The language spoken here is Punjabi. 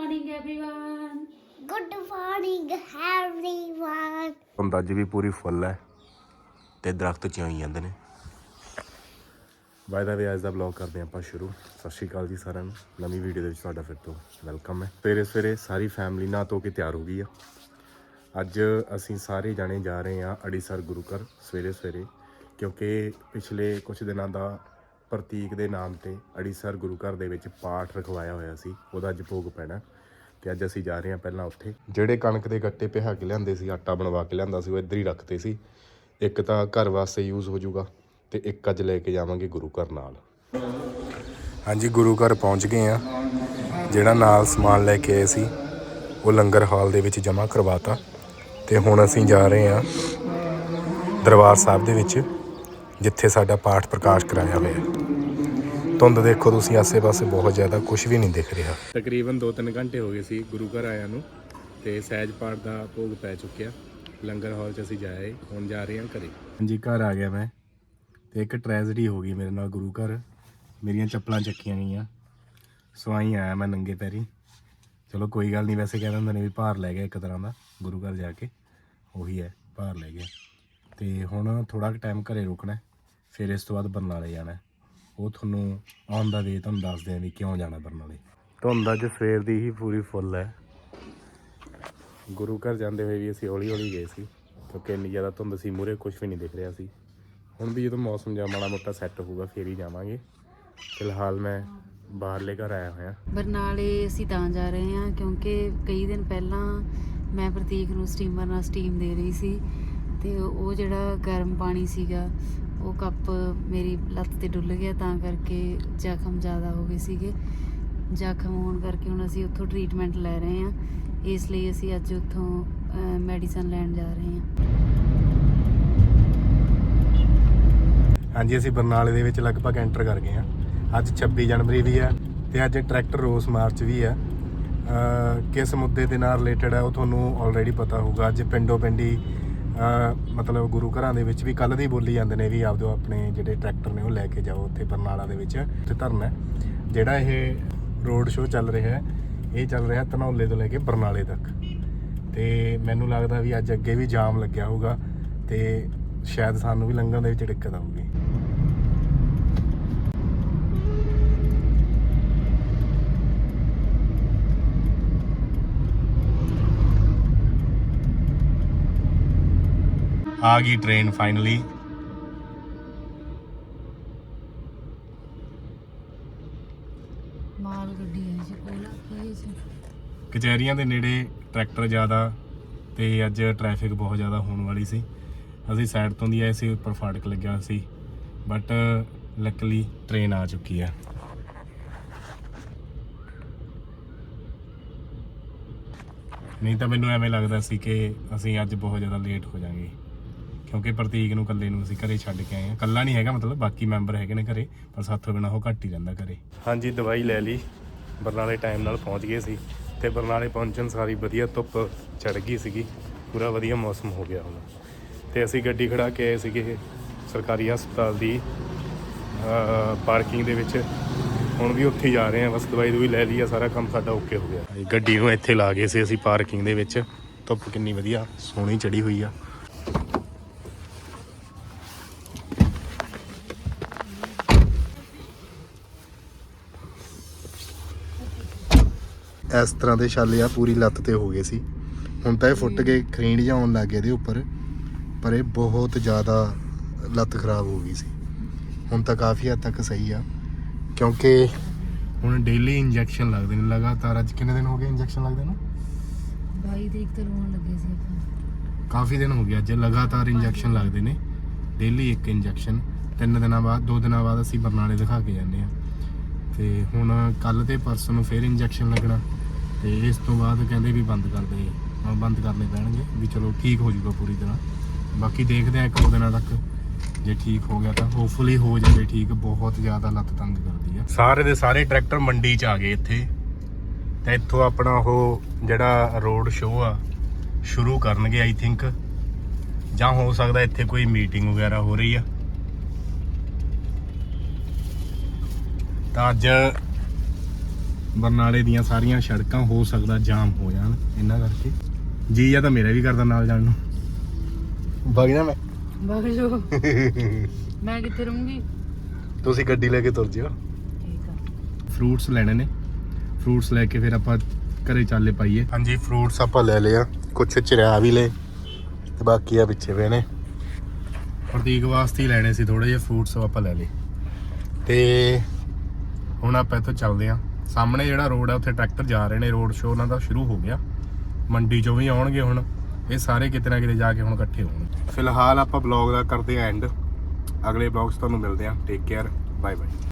morning everyone. Good morning, everyone. ਹੁੰਦਾ ਅੱਜ ਵੀ ਪੂਰੀ ਫੁੱਲ ਹੈ ਤੇ ਦਰਖਤ ਚੋਈ ਜਾਂਦੇ ਨੇ? ਬਾਈ ਦਾ ਵੀ ਅੱਜ ਦਾ ਬਲੌਗ ਕਰਦੇ ਆਪਾਂ ਸ਼ੁਰੂ। ਸਤਿ ਸ਼੍ਰੀ ਅਕਾਲ ਜੀ ਸਾਰਿਆਂ ਨੂੰ। ਨਵੀਂ ਵੀਡੀਓ ਦੇ ਵਿੱਚ ਤੁਹਾਡਾ ਫਿਰ ਤੋਂ ਵੈਲਕਮ ਹੈ। ਸਵੇਰੇ ਸਵੇਰੇ ਸਾਰੀ ਫੈਮਿਲੀ ਨਹਾ ਧੋ ਕੇ ਤਿਆਰ ਹੋ ਗਈ ਆ। ਅੱਜ ਅਸੀਂ ਸਾਰੇ ਜਾਣੇ ਜਾ ਰਹੇ ਹਾਂ ਅੜੀਸਰ ਗੁਰੂ ਘਰ ਸਵੇਰੇ ਸਵੇਰੇ ਕਿਉਂਕਿ ਪਿਛਲੇ ਕੁਝ ਦਿਨਾਂ ਦਾ ਪ੍ਰਤੀਕ ਦੇ ਨਾਮ ਤੇ ਅੜੀਸਰ ਗੁਰੂ ਘਰ ਦੇ ਵਿੱਚ ਪਾਠ ਰਖਵਾਇਆ ਹੋਇਆ ਸੀ। ਉਹਦਾ ਅੱਜ ਭੋਗ ਪੈਣਾ ਤੇ ਅੱਜ ਅਸੀਂ ਜਾ ਰਹੇ ਹਾਂ ਪਹਿਲਾਂ ਉੱਥੇ। ਜਿਹੜੇ ਕਣਕ ਦੇ ਗੱਟੇ ਪਿਹਾ ਕੇ ਲਿਆਂਦੇ ਸੀ, ਆਟਾ ਬਣਵਾ ਕੇ ਲਿਆਂਦਾ ਸੀ, ਉਹ ਇੱਧਰ ਹੀ ਰੱਖਤੇ ਸੀ। ਇੱਕ ਤਾਂ ਘਰ ਵਾਸਤੇ ਯੂਜ਼ ਹੋ ਜਾਊਗਾ ਤੇ ਇੱਕ ਅੱਜ ਲੈ ਕੇ ਜਾਵਾਂਗੇ ਗੁਰੂ ਘਰ ਨਾਲ। ਹਾਂਜੀ, ਗੁਰੂ ਘਰ ਪਹੁੰਚ ਗਏ ਆ ਜਿਹੜਾ ਨਾਲ ਸਮਾਨ ਲੈ ਕੇ ਆਏ ਸੀ, ਉਹ ਲੰਗਰ ਹਾਲ ਦੇ ਵਿੱਚ ਜਮ੍ਹਾਂ ਕਰਵਾਤਾ। ਤੇ ਹੁਣ ਅਸੀਂ ਜਾ ਰਹੇ ਆ ਦਰਬਾਰ ਸਾਹਿਬ ਦੇ ਵਿੱਚ, ਜਿੱਥੇ ਸਾਡਾ ਪਾਠ ਪ੍ਰਕਾਸ਼ ਕਰਾਇਆ ਹੋਇਆ ਧੁੰਦ ਦੇਖੋ ਤੁਸੀਂ ਆਸੇ-ਪਾਸੇ ਬਹੁਤ ਜ਼ਿਆਦਾ ਕੁਝ ਵੀ ਨਹੀਂ ਦਿਖ ਰਿਹਾ। ਤਕਰੀਬਨ 2-3 ਘੰਟੇ ਹੋ ਗਏ ਸੀ ਗੁਰੂ ਘਰ ਆਇਆਂ ਨੂੰ ਤੇ ਸਹਿਜ ਪਾਠ ਦਾ ਭੋਗ ਪੈ ਚੁੱਕਿਆ। ਲੰਗਰ ਹਾਲ 'ਚ ਅਸੀਂ ਜਾਏ ਹੁਣ ਜਾ ਰਹੇ ਹਾਂ ਘਰੇ। ਹਾਂਜੀ ਘਰ ਆ ਗਿਆ ਮੈਂ ਤੇ ਇੱਕ ਟ੍ਰੈਜਡੀ ਹੋ ਗਈ ਮੇਰੇ ਨਾਲ ਗੁਰੂ ਘਰ। ਮੇਰੀਆਂ ਚੱਪਲਾਂ ਚੱਕੀਆਂ ਗਈਆਂ। ਸਵਾਈ ਆਇਆ ਮੈਂ ਨੰਗੇ ਪੈਰੀ। ਚਲੋ ਕੋਈ ਗੱਲ ਨਹੀਂ ਵੈਸੇ ਕਹਿੰਦੇ ਹੁੰਦੇ ਨੇ ਵੀ ਭਾਰ ਲੈ ਗਿਆ ਇੱਕ ਤਰ੍ਹਾਂ ਦਾ ਗੁਰੂ ਘਰ ਜਾ ਕੇ। ਉਹੀ ਹੈ ਭਾਰ ਲੈ ਗਿਆ। ਤੇ ਹੁਣ ਥੋੜਾ ਕੁ ਟਾਈਮ ਘਰੇ ਰੁਕਣਾ ਫਿਰ ਇਸ ਤੋਂ ਬਾਅਦ ਬਰਨਾਲੇ ਜਾਣਾ। ਉਹ ਤੁਹਾਨੂੰ ਆਨ ਦਾ ਵੇ ਤੁਹਾਨੂੰ ਦੱਸਦੇ ਆ ਵੀ ਕਿਉਂ ਜਾਣਾ ਬਰਨਾਲੇ ਧੁੰਦ ਅੱਜ ਸਵੇਰ ਦੀ ਹੀ ਪੂਰੀ ਫੁੱਲ ਹੈ। ਗੁਰੂ ਘਰ ਜਾਂਦੇ ਹੋਏ ਵੀ ਅਸੀਂ ਹੌਲੀ ਹੌਲੀ ਗਏ ਸੀ ਕਿਉਂਕਿ ਇੰਨੀ ਜ਼ਿਆਦਾ ਧੁੰਦ ਸੀ ਮੂਰੇ ਕੁਝ ਵੀ ਨਹੀਂ ਦਿਖ ਰਿਹਾ ਸੀ। ਹੁਣ ਵੀ ਜਦੋਂ ਮੌਸਮ ਜਾਂ ਮਾੜਾ ਮੋਟਾ ਸੈੱਟ ਹੋਊਗਾ ਫੇਰ ਹੀ ਜਾਵਾਂਗੇ। ਫਿਲਹਾਲ ਮੈਂ ਬਾਹਰਲੇ ਘਰ ਆਇਆ ਹੋਇਆ। ਬਰਨਾਲੇ ਅਸੀਂ ਤਾਂ ਜਾ ਰਹੇ ਹਾਂ ਕਿਉਂਕਿ ਕਈ ਦਿਨ ਪਹਿਲਾਂ ਮੈਂ ਪ੍ਰਤੀਕ ਨੂੰ ਸਟੀਮਰ ਨਾਲ ਸਟੀਮ ਦੇ ਰਹੀ ਸੀ ਤੇ ਉਹ ਜਿਹੜਾ ਗਰਮ ਪਾਣੀ ਸੀਗਾ ਉਹ ਕੱਪ ਮੇਰੀ ਲੱਤ ਤੇ ਡੁੱਲ ਗਿਆ, ਤਾਂ ਕਰਕੇ ਜ਼ਖਮ ਜ਼ਿਆਦਾ ਹੋ ਗਏ ਸੀਗੇ। ਜ਼ਖਮ ਹੋਣ ਕਰਕੇ ਹੁਣ ਅਸੀਂ ਉੱਥੋਂ ਟ੍ਰੀਟਮੈਂਟ ਲੈ ਰਹੇ ਹਾਂ। ਇਸ ਲਈ ਅਸੀਂ ਅੱਜ ਉੱਥੋਂ ਮੈਡੀਸਨ ਲੈਣ ਜਾ ਰਹੇ ਹਾਂ। ਹਾਂਜੀ, ਅਸੀਂ ਬਰਨਾਲੇ ਦੇ ਵਿੱਚ ਲਗਭਗ ਐਂਟਰ ਕਰ ਗਏ ਹਾਂ। ਅੱਜ 26 ਜਨਵਰੀ ਵੀ ਹੈ ਤੇ ਅੱਜ ਟਰੈਕਟਰ ਰੋਸ ਮਾਰਚ ਵੀ ਹੈ। ਕਿਸ ਮੁੱਦੇ ਦੇ ਨਾਲ ਰਿਲੇਟਡ ਹੈ ਉਹ ਤੁਹਾਨੂੰ ਆਲਰੇਡੀ ਪਤਾ ਹੋਊਗਾ। ਅੱਜ ਪਿੰਡੋ ਪਿੰਡੀ ਮਤਲਬ ਗੁਰੂ ਘਰਾਂ ਦੇ ਵਿੱਚ ਵੀ ਕੱਲ ਦੀ ਬੋਲੀ ਜਾਂਦੇ ਨੇ ਵੀ ਆਪਦੇ ਆਪਣੇ ਜਿਹੜੇ ਟਰੈਕਟਰ ਨੇ ਉਹ ਲੈ ਕੇ ਜਾਓ ਉੱਥੇ ਬਰਨਾਲਾ ਦੇ ਵਿੱਚ, ਉੱਥੇ ਧਰਨਾ ਜਿਹੜਾ ਇਹ ਰੋਡ ਸ਼ੋਅ ਚੱਲ ਰਿਹਾ ਹੈ, ਇਹ ਚੱਲ ਰਿਹਾ ਧਨੌਲੇ ਤੋਂ ਲੈ ਕੇ ਬਰਨਾਲੇ ਤੱਕ। ਤੇ ਮੈਨੂੰ ਲੱਗਦਾ ਵੀ ਅੱਜ ਅੱਗੇ ਵੀ ਜਾਮ ਲੱਗਿਆ ਹੋਊਗਾ ਤੇ ਸ਼ਾਇਦ ਸਾਨੂੰ ਵੀ ਲੰਘਣ ਦੇ ਵਿੱਚ ਦਿੱਕਤ ਆਊਗੀ। ਆ ਗਈ ਟ੍ਰੇਨ ਫਾਈਨਲੀ ਮਾਲ ਗੱਡੀ ਹੈ ਜੀ ਕੋਲ ਇਹ ਜੀ ਕਚਹਿਰੀਆਂ ਦੇ ਨੇੜੇ ਟਰੈਕਟਰ ਜ਼ਿਆਦਾ ਤੇ ਅੱਜ ਟ੍ਰੈਫਿਕ ਬਹੁਤ ਜ਼ਿਆਦਾ ਹੋਣ ਵਾਲੀ ਸੀ। ਅਸੀਂ ਸਾਈਡ ਤੋਂ ਦੀ ਆਏ ਸੀ ਉੱਪਰ ਫਾਟਕ ਲੱਗਿਆ ਸੀ ਬਟ ਲੱਕਲੀ ਟ੍ਰੇਨ ਆ ਚੁੱਕੀ ਹੈ ਨਹੀਂ ਤਾਂ ਮੈਨੂੰ ਐਵੇਂ ਲੱਗਦਾ ਸੀ ਕਿ ਅਸੀਂ ਅੱਜ ਬਹੁਤ ਜ਼ਿਆਦਾ ਲੇਟ ਹੋ ਜਾਾਂਗੇ ਕਿਉਂਕਿ ਪ੍ਰਤੀਕ ਨੂੰ ਇਕੱਲੇ ਨੂੰ ਅਸੀਂ ਘਰੇ ਛੱਡ ਕੇ ਆਏ ਹਾਂ। ਇਕੱਲਾ ਨਹੀਂ ਹੈਗਾ ਮਤਲਬ ਬਾਕੀ ਮੈਂਬਰ ਹੈਗੇ ਨੇ ਘਰੇ ਪਰ ਸਾਥੋਂ ਬਿਨਾ ਉਹ ਘੱਟ ਹੀ ਰਹਿੰਦਾ ਘਰੇ। ਹਾਂਜੀ ਦਵਾਈ ਲੈ ਲਈ। ਬਰਨਾਲੇ ਟਾਈਮ ਨਾਲ ਪਹੁੰਚ ਗਏ ਸੀ ਤੇ ਬਰਨਾਲੇ ਪਹੁੰਚਣ ਸਾਰੀ ਵਧੀਆ ਧੁੱਪ ਚੜ ਗਈ ਸੀਗੀ। ਪੂਰਾ ਵਧੀਆ ਮੌਸਮ ਹੋ ਗਿਆ ਹੁਣ। ਤੇ ਅਸੀਂ ਗੱਡੀ ਖੜਾ ਕੇ ਆਏ ਸੀਗੇ ਸਰਕਾਰੀ ਹਸਪਤਾਲ ਦੀ ਪਾਰਕਿੰਗ ਦੇ ਵਿੱਚ। ਹੁਣ ਵੀ ਉੱਥੇ ਜਾ ਰਹੇ ਹਾਂ ਬਸ ਦਵਾਈ ਦਵਾਈ ਲੈ ਲਈ ਆ ਸਾਰਾ ਕੰਮ ਸਾਡਾ ਓਕੇ ਹੋ ਗਿਆ। ਗੱਡੀ ਨੂੰ ਇੱਥੇ ਲਾ ਗਏ ਸੀ ਅਸੀਂ ਪਾਰਕਿੰਗ ਦੇ ਵਿੱਚ। ਧੁੱਪ ਕਿੰਨੀ ਵਧੀਆ ਸੋਹਣੀ ਚੜੀ ਹੋਈ ਆ। ਇਸ ਤਰ੍ਹਾਂ ਦੇ ਛਾਲੇ ਆ ਪੂਰੀ ਲੱਤ ਤੇ ਹੋ ਗਏ ਸੀ। ਹੁਣ ਤਾਂ ਇਹ ਫੁੱਟ ਕੇ ਖਰੀਂਡ ਜਾਉਣ ਲੱਗ ਗਏ ਇਹਦੇ ਉੱਪਰ ਪਰ ਇਹ ਬਹੁਤ ਜ਼ਿਆਦਾ ਲੱਤ ਖਰਾਬ ਹੋ ਗਈ ਸੀ। ਹੁਣ ਤਾਂ ਕਾਫੀ ਹੱਦ ਤੱਕ ਸਹੀ ਆ ਕਿਉਂਕਿ ਹੁਣ ਡੇਲੀ ਇੰਜੈਕਸ਼ਨ ਲੱਗਦੇ ਨੇ ਲਗਾਤਾਰ ਅੱਜ ਕਿੰਨੇ ਦਿਨ ਹੋ ਗਏ ਇੰਜੈਕਸ਼ਨ ਲੱਗਦੇ ਨੂੰ? 22 ਤਰੀਕ ਤੋਂ ਲਾਉਣ ਲੱਗੇ ਸੀ ਆਪਾਂ। ਕਾਫੀ ਦਿਨ ਹੋ ਗਏ ਅੱਜ ਲਗਾਤਾਰ ਇੰਜੈਕਸ਼ਨ ਲੱਗਦੇ ਨੇ ਡੇਲੀ ਇੱਕ ਇੰਜੈਕਸ਼ਨ ਤਿੰਨ ਦਿਨਾਂ ਬਾਅਦ ਦੋ ਦਿਨਾਂ ਬਾਅਦ ਅਸੀਂ ਬਰਨਾਲੇ ਦਿਖਾ ਕੇ ਜਾਂਦੇ ਆ। ਤੇ ਹੁਣ ਕੱਲ ਤੇ ਪਰਸੋਂ ਨੂੰ ਫੇਰ ਇੰਜੈਕਸ਼ਨ ਲੱਗਣਾ। ਤੇ ਇਸ ਤੋਂ ਬਾਅਦ ਕਹਿੰਦੇ ਵੀ ਬੰਦ ਕਰ ਦੇ ਹੁਣ ਬੰਦ ਕਰਨੇ ਪੈਣਗੇ, ਵੀ ਚਲੋ ਠੀਕ ਹੋ ਜਾਊਗਾ ਪੂਰੀ ਤਰ੍ਹਾਂ। ਬਾਕੀ ਦੇਖਦੇ ਆ ਇੱਕ ਦੋ ਦਿਨਾਂ ਤੱਕ, ਜੇ ਠੀਕ ਹੋ ਗਿਆ ਤਾਂ ਹੋਪਫੁਲੀ ਹੋ ਜਾਵੇ ਠੀਕ, ਬਹੁਤ ਜ਼ਿਆਦਾ ਲੱਤ ਤੰਗ ਕਰਦੀ ਆ। ਸਾਰੇ ਦੇ ਸਾਰੇ ਟਰੈਕਟਰ ਮੰਡੀ 'ਚ ਆ ਗਏ ਇੱਥੇ। ਤੇ ਇੱਥੋਂ ਆਪਣਾ ਉਹ ਜਿਹੜਾ ਰੋਡ ਸ਼ੋਅ ਆ, ਸ਼ੁਰੂ ਕਰਨਗੇ ਆਈ ਥਿੰਕ ਜਾਂ ਹੋ ਸਕਦਾ ਇੱਥੇ ਕੋਈ ਮੀਟਿੰਗ ਵਗੈਰਾ ਹੋ ਰਹੀ ਆ। ਤਾਂ ਅੱਜ ਬਰਨਾਲੇ ਦੀਆਂ ਸਾਰੀਆਂ ਸੜਕਾਂ ਹੋ ਸਕਦਾ ਜਾਮ ਹੋ ਜਾਣ ਇਹਨਾਂ ਕਰਕੇ। ਜੀ ਜਾਂ ਤਾਂ ਮੇਰਾ ਵੀ ਕਰਦਾ ਨਾਲ ਜਾਣ ਨੂੰ। ਵਗ ਜਾ ਮੈਂ। ਬਾਗ ਜੋ ਮੈਂ ਕਿੱਥੇ ਰਹੂੰਗੀ? ਤੁਸੀਂ ਗੱਡੀ ਲੈ ਕੇ ਤੁਰ ਜਿਓ। ਠੀਕ ਆ। ਫਰੂਟਸ ਲੈਣੇ ਨੇ। ਫਰੂਟਸ ਲੈ ਕੇ ਫਿਰ ਆਪਾਂ ਘਰੇ ਚਾਲੇ ਪਾਈਏ। ਹਾਂਜੀ ਫਰੂਟਸ ਆਪਾਂ ਲੈ ਲਿਆ ਕੁਛ ਚਰਿਆ ਵੀ ਲੈ ਤੇ ਬਾਕੀ ਆ ਪਿੱਛੇ ਪਏ ਨੇ ਪ੍ਰਤੀਕ ਵਾਸਤੇ ਹੀ ਲੈਣੇ ਸੀ ਥੋੜੇ ਜਿਹੇ ਫਰੂਟਸ ਆਪਾਂ ਲੈ ਲਏ। ਤੇ ਹੁਣ ਆਪਾਂ ਇੱਥੋਂ ਚੱਲਦੇ ਆ ਸਾਹਮਣੇ ਜਿਹੜਾ ਰੋਡ ਆ, ਉੱਥੇ ਟਰੈਕਟਰ ਜਾ ਰਹੇ ਨੇ, ਰੋਡ ਸ਼ੋਅ ਉਹਨਾਂ ਦਾ ਸ਼ੁਰੂ ਹੋ ਗਿਆ। ਮੰਡੀ ਚੋਂ ਵੀ ਆਉਣਗੇ ਹੁਣ, ਇਹ ਸਾਰੇ ਕਿਤੇ ਨਾ ਕਿਤੇ ਜਾ ਕੇ ਹੁਣ ਇਕੱਠੇ ਹੋਣਗੇ। ਫਿਲਹਾਲ ਆਪਾਂ ਬਲੌਗ ਦਾ ਕਰਦੇ ਆ ਐਂਡ ਅਗਲੇ ਬਲੌਗਸ ਤੁਹਾਨੂੰ ਮਿਲਦੇ ਆ ਟੇਕ ਕੇਅਰ ਬਾਏ ਬਾਏ